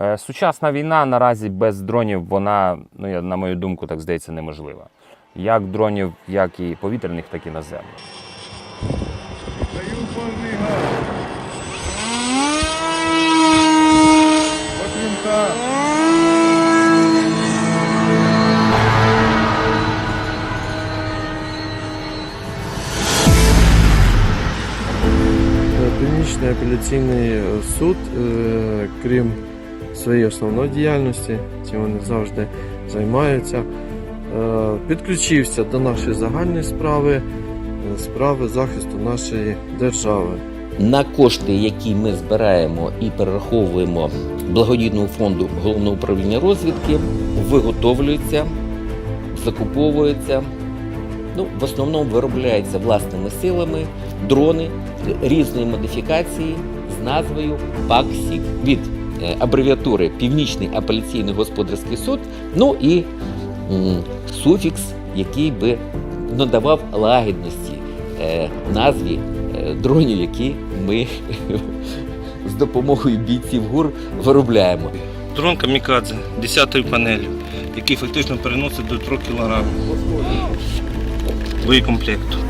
Е, Сучасна війна наразі без дронів, вона, ну на мою думку, так здається, неможлива. Як дронів, як і повітряних, так і наземних. Північний апеляційний суд, е, крім своєї основної діяльності, цим вони завжди займаються, е, підключився до нашої загальної справи, е, справи захисту нашої держави. На кошти, які ми збираємо і перераховуємо благодійному фонду головного управління розвідки, виготовлюються, закуповуються. Ну, в основному виробляються власними силами дрони різної модифікації з назвою ПАКСІК від е, абревіатури Північний апеляційний господарський суд. Ну і суфікс, який би надавав лагідності е, назві е, дронів, які ми з допомогою бійців ГУР виробляємо. Дрон Камікадзе 10 панелі, який фактично переносить до 3 кг боєкомплекту.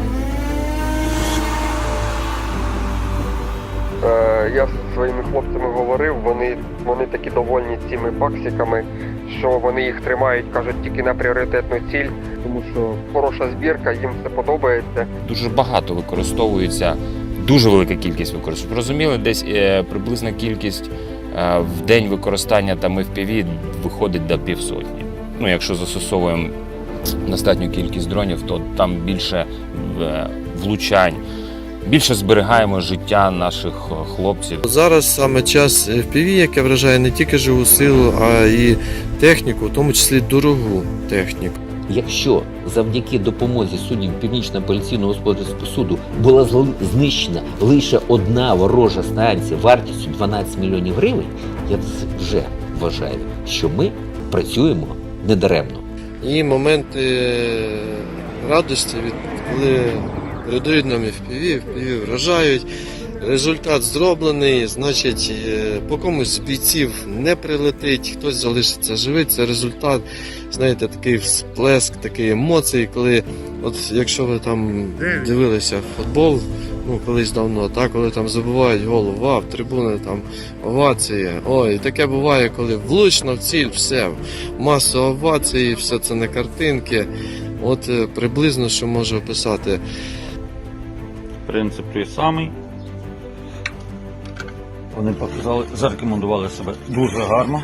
Я з своїми хлопцями говорив, вони, вони такі довольні цими баксиками, що вони їх тримають, кажуть, тільки на пріоритетну ціль, тому що хороша збірка, їм все подобається. Дуже багато використовується, дуже велика кількість використовується. Розуміли, десь е, приблизна кількість е, в день використання там FPV виходить до півсотні. Ну, якщо застосовуємо достатню кількість дронів, то там більше е, влучань, більше зберігаємо життя наших е, хлопців. Зараз саме час FPV, яке вражає не тільки живу силу, а і техніку, в тому числі дорогу техніку. Якщо завдяки допомозі суддів Північного апеляційного господарського суду була знищена лише одна ворожа станція вартістю 12 мільйонів гривень, я вже вважаю, що ми працюємо недаремно. І моменти радості, від коли передають нам FPV, FPV вражають. Результат зроблений, значить, е, по комусь з бійців не прилетить, хтось залишиться живий. Це результат, знаєте, такий всплеск, такий емоцій, коли, от якщо ви там дивилися футбол, ну колись давно, так, коли там забувають голову, вау, трибуни там овації. Ой, таке буває, коли влучно в ціль, все, маса овацій, все це не картинки. От е, приблизно що можу описати. Принцип той самий. Вони показали, зарекомендували себе дуже гарно.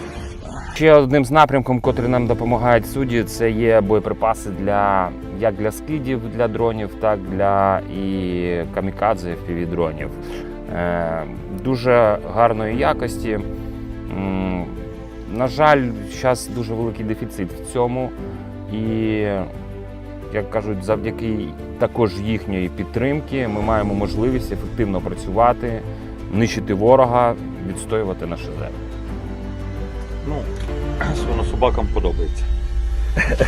Ще одним з напрямком, котрий нам допомагають судді, це є боєприпаси для як для скидів для дронів, так для і камікадзе fpv дронів. Е, дуже гарної якості. На жаль, зараз дуже великий дефіцит в цьому. І, як кажуть, завдяки також їхньої підтримки ми маємо можливість ефективно працювати, нищити ворога, відстоювати нашу землю. Ну, воно собакам подобається.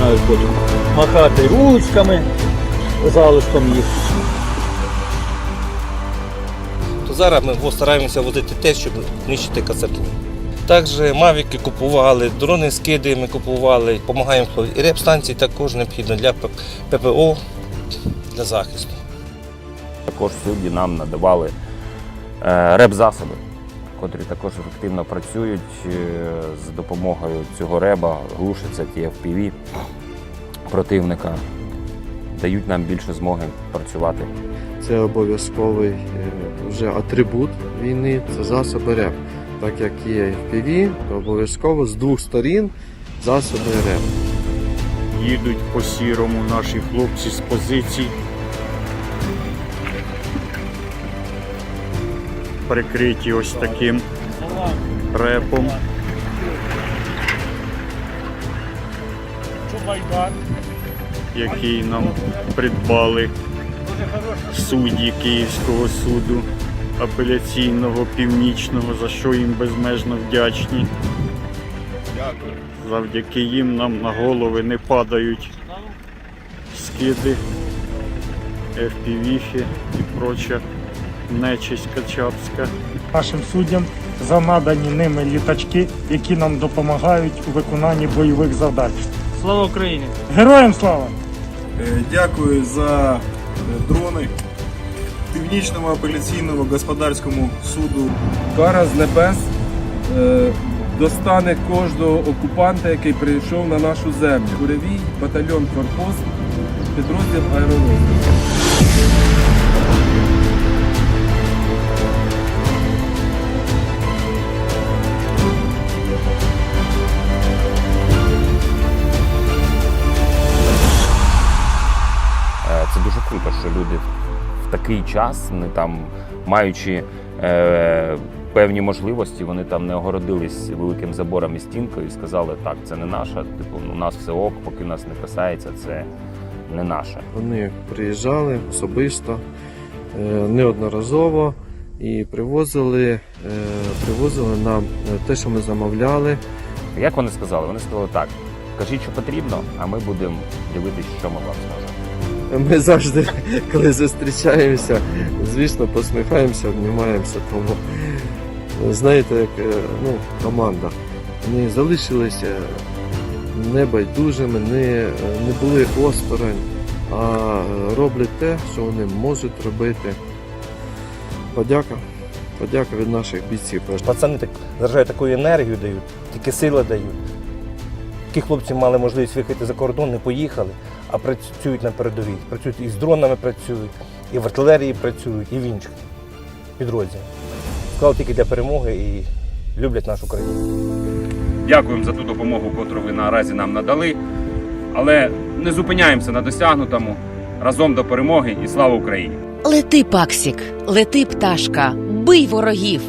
Навіть потім махати ручками, залишком їх. То зараз ми постараємося возити те, щоб знищити кацапів. Також мавіки купували, дрони скиди ми купували, допомагаємо. І реп-станції також необхідно для ППО, для захисту. Також судді нам надавали е, реп-засоби, котрі також ефективно працюють е, з допомогою цього реба, глушаться ті FPV противника, дають нам більше змоги працювати. Це обов'язковий е, вже атрибут війни, це засоби РЕП. Так як є FPV, то обов'язково з двох сторін засоби РЕП. Їдуть по сірому наші хлопці з позицій. Прикриті ось таким репом. Який нам придбали судді Київського суду апеляційного північного, за що їм безмежно вдячні. Завдяки їм нам на голови не падають скиди, FPV і проча нечисть качапська. нашим суддям за надані ними літачки, які нам допомагають у виконанні бойових завдань. Слава Україні! Героям слава! Е, Дякую за е, дрони Північному апеляційному господарському суду. Кара з небес е, достане кожного окупанта, який прийшов на нашу землю. Куревій батальйон Форпост, підрозділ аеророзвитку. В такий час, не там маючи е, певні можливості, вони там не огородились великим забором і стінкою і сказали, так, це не наша, типу, у нас все ок, поки нас не касається, це не наше. Вони приїжджали особисто е, неодноразово і привозили, е, привозили нам е, те, що ми замовляли. Як вони сказали? Вони сказали так. Кажіть, що потрібно, а ми будемо дивитися, що ми вам зможемо. Ми завжди, коли зустрічаємося, звісно, посміхаємося, обнімаємося. Тому знаєте, як е, ну, команда. Вони залишилися небайдужими, не, не були осторонь, а роблять те, що вони можуть робити. Подяка. Подяка від наших бійців. Пацани так заражають такою енергію дають, тільки сили дають. Такі хлопці мали можливість виїхати за кордон, не поїхали, а працюють на передовій. Працюють і з дронами працюють, і в артилерії працюють, і в інших підрозділах. Сказали тільки для перемоги і люблять нашу країну. Дякуємо за ту допомогу, котру ви наразі нам надали. Але не зупиняємося на досягнутому. Разом до перемоги і слава Україні! Лети, Паксік, лети, пташка, бий ворогів.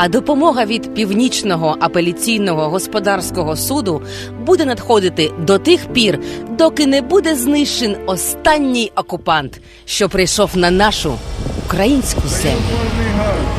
А допомога від північного апеляційного господарського суду буде надходити до тих пір, доки не буде знищен останній окупант, що прийшов на нашу українську землю.